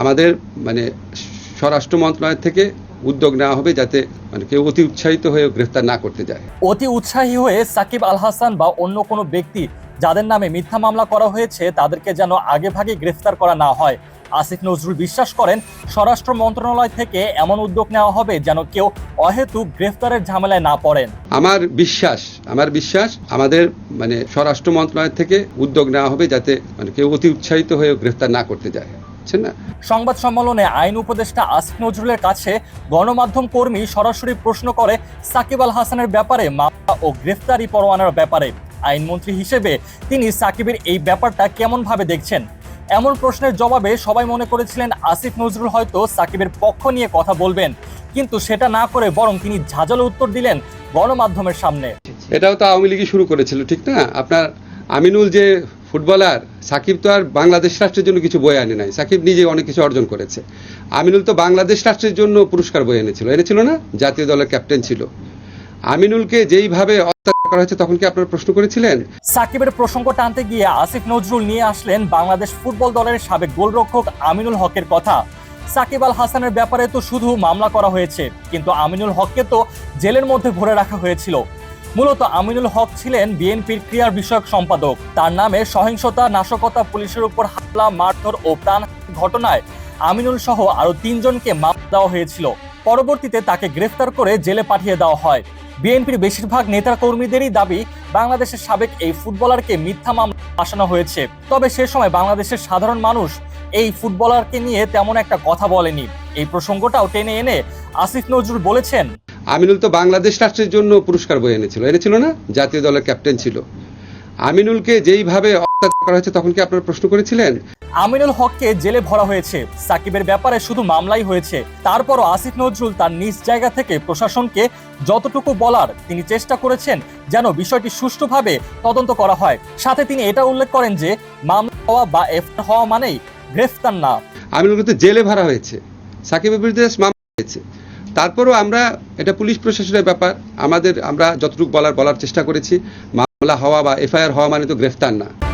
আমাদের মানে স্বরাষ্ট্র মন্ত্রণালয় থেকে উদ্যোগ নেওয়া হবে যাতে মানে কেউ অতি উৎসাহিত হয়ে গ্রেফতার না করতে যায়। অতি উৎসাহী হয়ে সাকিব আল হাসান বা অন্য কোনো ব্যক্তি যাদের নামে মিথ্যা মামলা করা হয়েছে তাদেরকে যেন আগেভাগে গ্রেফতার করা না হয়। আসিফ নজরুল বিশ্বাস করেন স্বরাষ্ট্র মন্ত্রণালয় থেকে এমন উদ্যোগ নেওয়া হবে যেন কেউ অহেতুক গ্রেফতারের ঝামেলায় না পড়েন। আমার বিশ্বাস আমার বিশ্বাস আমাদের মানে স্বরাষ্ট্র মন্ত্রণালয় থেকে উদ্যোগ নেওয়া হবে যাতে মানে কেউ অতি উৎসাহিত হয়ে গ্রেফতার না করতে যায়। বুঝছেন না। সংবাদ সম্মেলনে আইন উপদেষ্টা আসিফ নজরুলের কাছে গণমাধ্যম কর্মী সরাসরি প্রশ্ন করে সাকিব আল হাসানের ব্যাপারে মামলা ও গ্রেফতারি পরোয়ানার ব্যাপারে। আইনমন্ত্রী হিসেবে তিনি সাকিবের এই ব্যাপারটা কেমনভাবে দেখছেন? এমন প্রশ্নের জবাবে সবাই মনে করেছিলেন আসিফ নজরুল হয়তো সাকিবের পক্ষ নিয়ে কথা বলবেন কিন্তু সেটা না করে বরং তিনি ঝাঁঝালো উত্তর দিলেন গণমাধ্যমের সামনে। এটাও তো আওয়ামী লীগই শুরু করেছিল ঠিক না? আপনার আমিনুল যে ফুটবলার সাকিব তো আর বাংলাদেশ রাষ্ট্রের জন্য কিছু বয়ে আনে নাই। সাকিব নিজে অনেক কিছু অর্জন করেছে। আমিনুল তো বাংলাদেশ রাষ্ট্রের জন্য পুরস্কার বয়ে এনেছিল। এনেছিল না? জাতীয় দলের ক্যাপ্টেন ছিল। আমিনুলকে যেইভাবে অত্যাচার করা হয়েছে, তখন কি আপনারা প্রশ্ন করেছিলেন? সাকিবের প্রসঙ্গ টানতে গিয়ে আসিফ নজরুল নিয়ে আসলেন বাংলাদেশ ফুটবল দলের সাবেক গোলরক্ষক আমিনুল হকের কথা। সাকিব আল হাসানের ব্যাপারে তো শুধু মামলা করা হয়েছে, কিন্তু আমিনুল হককে তো জেলের মধ্যে ভরে রাখা হয়েছিল। মূলত আমিনুল হক ছিলেন বিএনপির ক্রিয়ার বিষয়ক সম্পাদক। তার নামে সহিংসতা, নাশকতা, পুলিশের উপর হামলা, মারধর ও প্রাণ ঘটনায় আমিনুল সহ আরও তিনজনকে মাপ দেওয়া হয়েছিল। পরবর্তীতে তাকে গ্রেফতার করে জেলে পাঠিয়ে দেওয়া হয়। বিএনপির বেশিরভাগ নেতা কর্মীদেরই দাবি, বাংলাদেশের সাবেক এই ফুটবলারকে মিথ্যা মামলা আসানো হয়েছে। তবে সে সময় বাংলাদেশের সাধারণ মানুষ এই ফুটবলারকে নিয়ে তেমন একটা কথা বলেনি। এই প্রসঙ্গটাও টেনে এনে আসিফ নজরুল বলেছেন আমিনুল তো বাংলাদেশ রাষ্ট্রের জন্য পুরস্কার বয়ে এনেছিল। এনেছিল না? জাতীয় দলের ক্যাপ্টেন ছিল। আমিনুলকে যেইভাবে অত্যাচার করা হয়েছে তখন কি আপনারা প্রশ্ন করেছিলেন? আমিনুল হককে জেলে ভরা হয়েছে। সাকিবের ব্যাপারে শুধু মামলাই হয়েছে। তারপরও আসিফ নজরুল তার নিজ জায়গা থেকে প্রশাসনকে যতটুকু বলার তিনি চেষ্টা করেছেন যেন বিষয়টি সুষ্ঠুভাবে তদন্ত করা হয়। সাথে তিনি এটা উল্লেখ করেন যে মামলা হওয়া বা এফআইআর হওয়া মানেই গ্রেফতার না। আমিনুলকে তো জেলে ভরা হয়েছে। সাকিবের বিরুদ্ধে মামলা হয়েছে। তারপরও আমরা, এটা পুলিশ প্রশাসনের ব্যাপার, আমাদের, আমরা যতটুকু বলার বলার চেষ্টা করেছি, মামলা হওয়া বা এফআইআর হওয়া মানে তো গ্রেফতার না।